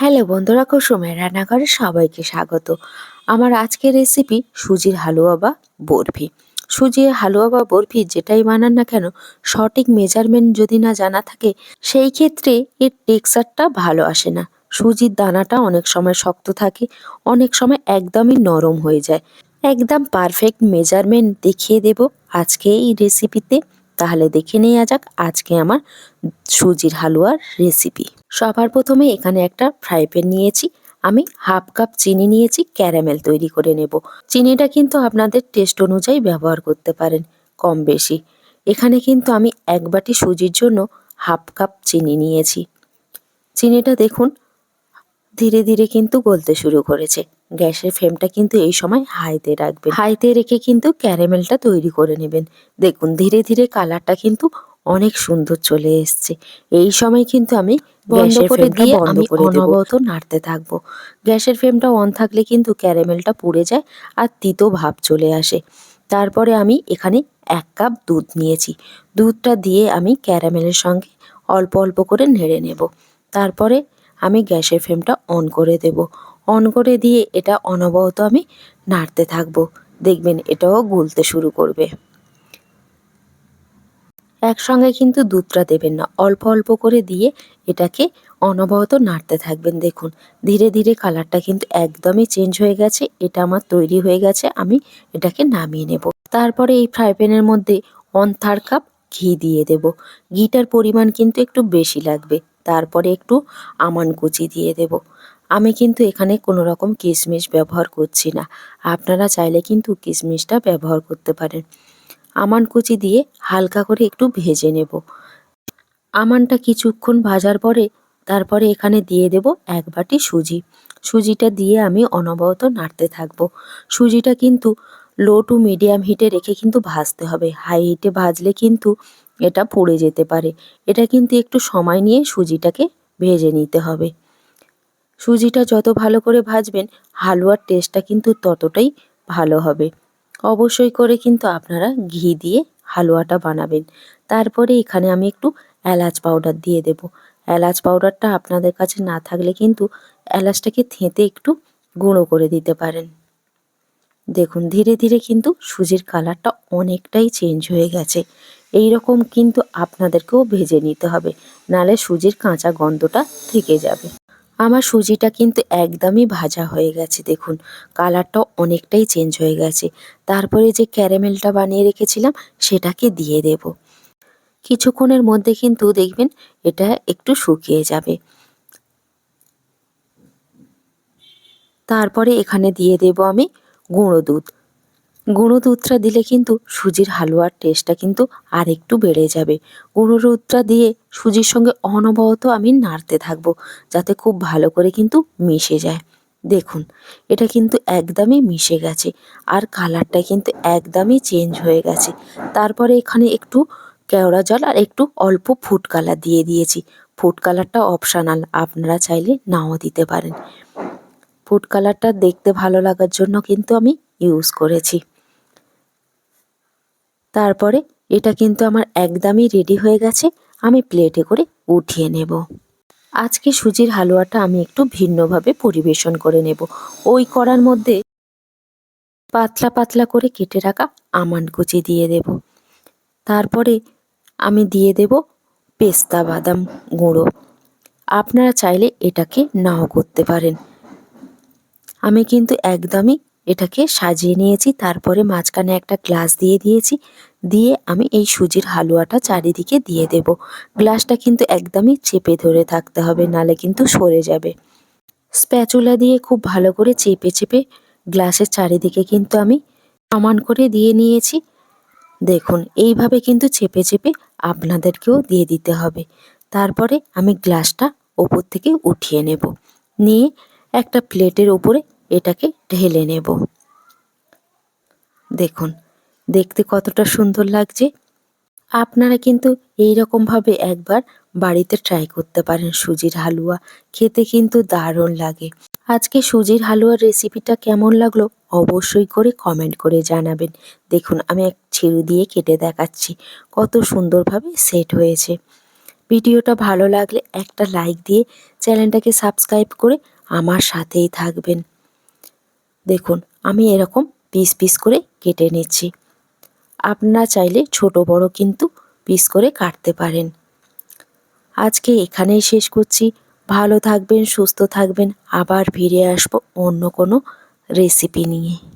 Hello বন্ধুরা, কুসুমের রান্নাঘরে সবাইকে স্বাগত। আমার আজকের রেসিপি সুজির হালুয়া বা বরফি। সুজির হালুয়া বা বরফি যেটাই বানান না কেন, সঠিক মেজারমেন্ট যদি না জানা থাকে, সেই ক্ষেত্রে এর টেক্সচারটা ভালো আসে না। সুজির দানাটা অনেক সময় শক্ত থাকে, অনেক সময় একদমই নরম হয়ে যায়। একদম পারফেক্ট মেজারমেন্ট দেখিয়ে দেব আজকে এই রেসিপিতে তাহলে দেখে নেওয়া যাক আজকে আমার সুজির হালুয়ার রেসিপি সবার প্রথমে এখানে একটা ফ্রাই প্যান নিয়েছি। আমি হাফ কাপ চিনি নিয়েছি, ক্যারামেল তৈরি করে নেব। চিনিটা কিন্তু আপনাদের টেস্ট অনুযায়ী ব্যবহার করতে পারেন, কম বেশি। এখানে কিন্তু আমি এক বাটি সুজির জন্য হাফ কাপ চিনি নিয়েছি। চিনিটা দেখুন, ধীরে ধীরে কিন্তু গলতে শুরু করেছে। গ্যাসের ফ্লেমটা কিন্তু এই সময় হাইতে রাখবেন। হাইতে রেখে কিন্তু ক্যারামেলটা তৈরি করে নেবেন। দেখুন, ধীরে ধীরে কালারটা কিন্তু অনেক সুন্দর চলে এসছে। এই সময় কিন্তু আমি গ্যাসের করে দিয়ে বন্ধ আমি অনবরত নাড়তে থাকব। গ্যাসের ফ্লেমটা অন থাকলে কিন্তু ক্যারামেলটা পুড়ে যায় আর তিতো ভাব চলে আসে। তারপরে আমি এখানে এক কাপ দুধ নিয়েছি। দুধটা দিয়ে আমি ক্যারামেলের সঙ্গে অল্প অল্প করে নেড়ে নেব। তারপরে আমি গ্যাসের ফ্লেমটা অন করে দেব। অন করে দিয়ে এটা অনবরত আমি নাড়তে থাকব। দেখবেন এটাও গুলতে শুরু করবে। একসঙ্গে কিন্তু দুধটা দেবেন না। অল্প অল্প করে দিয়ে এটাকে অনবরত নাড়তে থাকবেন। দেখুন, ধীরে ধীরে কালারটা কিন্তু একদমই চেঞ্জ হয়ে গেছে। এটা আমার তৈরি হয়ে গেছে, আমি এটাকে নামিয়ে নেব। তারপরে এই ফ্রাই প্যানের মধ্যে ওয়ান থার্ড কাপ ঘি দিয়ে দেব। ঘিটার পরিমাণ কিন্তু একটু বেশি লাগবে। তারপরে একটু আমান কুচি দিয়ে দেব। আমি কিন্তু এখানে কোনো রকম কিশমিশ ব্যবহার করছি না। আপনারা চাইলে কিন্তু কিশমিশটা ব্যবহার করতে পারেন। আমান কুচি দিয়ে হালকা করে একটু ভেজে নেব। আমানটা কিছুক্ষণ ভাজার পরে তারপরে এখানে দিয়ে দেব এক বাটি সুজি। সুজিটা দিয়ে আমি অনবরত নাড়তে থাকব। সুজিটা কিন্তু লো টু মিডিয়াম হিটে রেখে কিন্তু ভাজতে হবে। হাই হিটে ভাজলে কিন্তু এটা পড়ে যেতে পারে। এটা কিন্তু একটু সময় নিয়ে সুজিটাকে ভেজে নিতে হবে। সুজিটা যত ভালো করে ভাজবেন, হালুয়ার টেস্টটা কিন্তু ততটাই ভালো হবে। অবশ্যই করে কিন্তু আপনারা ঘি দিয়ে হালুয়াটা বানাবেন। তারপরে এখানে আমি একটু এলাচ পাউডার দিয়ে দেব। এলাচ পাউডারটা আপনাদের কাছে না থাকলে কিন্তু এলাচটাকে থেঁতে একটু গুঁড়ো করে দিতে পারেন। দেখুন, ধীরে ধীরে কিন্তু সুজির কালারটা অনেকটাই চেঞ্জ হয়ে গেছে। এই রকম কিন্তু আপনাদেরকেও ভেজে নিতে হবে, নালে সুজির কাঁচা গন্ধটা থেকে যাবে। আমার সুজিটা কিন্তু একদমই ভাজা হয়ে গেছে, দেখুন। কালারটাও অনেকটাই চেঞ্জ হয়ে গেছে। তারপরে যে ক্যারামেলটা বানিয়ে রেখেছিলাম, সেটাকে দিয়ে দেব। কিছুক্ষণের মধ্যে কিন্তু দেখবেন, এটা একটু শুকিয়ে যাবে। তারপরে এখানে দিয়ে দেব আমি গুঁড়ো দুধ। গুঁড়ো দুধটা দিলে কিন্তু সুজির হালুয়ার টেস্টটা কিন্তু আর একটু বেড়ে যাবে। গুঁড়ো দুধটা দিয়ে সুজির সঙ্গে অনবরত আমি নাড়তে থাকব, যাতে খুব ভালো করে কিন্তু মিশে যায়। দেখুন, এটা কিন্তু একদমই মিশে গেছে আর কালারটা কিন্তু একদমই চেঞ্জ হয়ে গেছে। তারপরে এখানে একটু কেওড়া জল আর একটু অল্প ফুড কালার দিয়ে দিয়েছি। ফুড কালারটা অপশানাল আপনারা চাইলে নাও দিতে পারেন। ফুড কালারটা দেখতে ভালো লাগার জন্য কিন্তু আমি ইউজ করেছি। তারপরে এটা কিন্তু আমার একদমই রেডি হয়ে গেছে, আমি প্লেটে করে উঠিয়ে নেব। আজকে সুজির হালুয়াটা আমি একটু ভিন্নভাবে পরিবেশন করে নেব। ওই কড়ার মধ্যে পাতলা পাতলা করে কেটে রাখা আমান কুচি দিয়ে দেব। তারপরে আমি দিয়ে দেব পেস্তা বাদাম গুঁড়ো। আপনারা চাইলে এটাকে নাও করতে পারেন। আমি কিন্তু একদমই এটাকে সাজিয়ে নিয়েছি, তারপরে মাঝখানে একটা গ্লাস দিয়ে দিয়েছি, দিয়ে আমি এই সুজির হালুয়াটা চারিদিকে দিয়ে দেব। গ্লাসটা কিন্তু একদমই চেপে ধরে থাকতে হবে, নালে কিন্তু সরে যাবে। স্প্যাচুলা দিয়ে খুব ভালো করে চেপে চেপে গ্লাসের চারিদিকে কিন্তু আমি সমান করে দিয়ে নিয়েছি। দেখুন, এইভাবে কিন্তু চেপে চেপে আপনাদেরকেও দিয়ে দিতে হবে। তারপরে আমি গ্লাসটা ওপর থেকে উঠিয়ে নেব। নিয়ে একটা প্লেটের ওপরে এটাকে ঢেলে নেব। দেখুন, দেখতে কতটা সুন্দর লাগছে। আপনারা কিন্তু এই রকমভাবে একবার বাড়িতে ট্রাই করতে পারেন সুজির হালুয়া। খেতে কিন্তু দারুণ লাগে। আজকে সুজির হালুয়ার রেসিপিটা কেমন লাগল অবশ্যই করে কমেন্ট করে জানাবেন। দেখুন, আমি এক ছিঁড়ু দিয়ে কেটে দেখাচ্ছি, কত সুন্দরভাবে সেট হয়েছে। ভিডিওটা ভালো লাগলে একটা লাইক দিয়ে চ্যানেলটাকে সাবস্ক্রাইব করে আমার সাথেই থাকবেন। দেখুন, আমি এরকম পিস পিস করে কেটে নিচ্ছি। আপনারা চাইলে ছোট বড় কিন্তু পিস করে কাটতে পারেন। আজকে এখানেই শেষ করছি। ভালো থাকবেন, সুস্থ থাকবেন। আবার ফিরে আসব অন্য কোনো রেসিপি নিয়ে।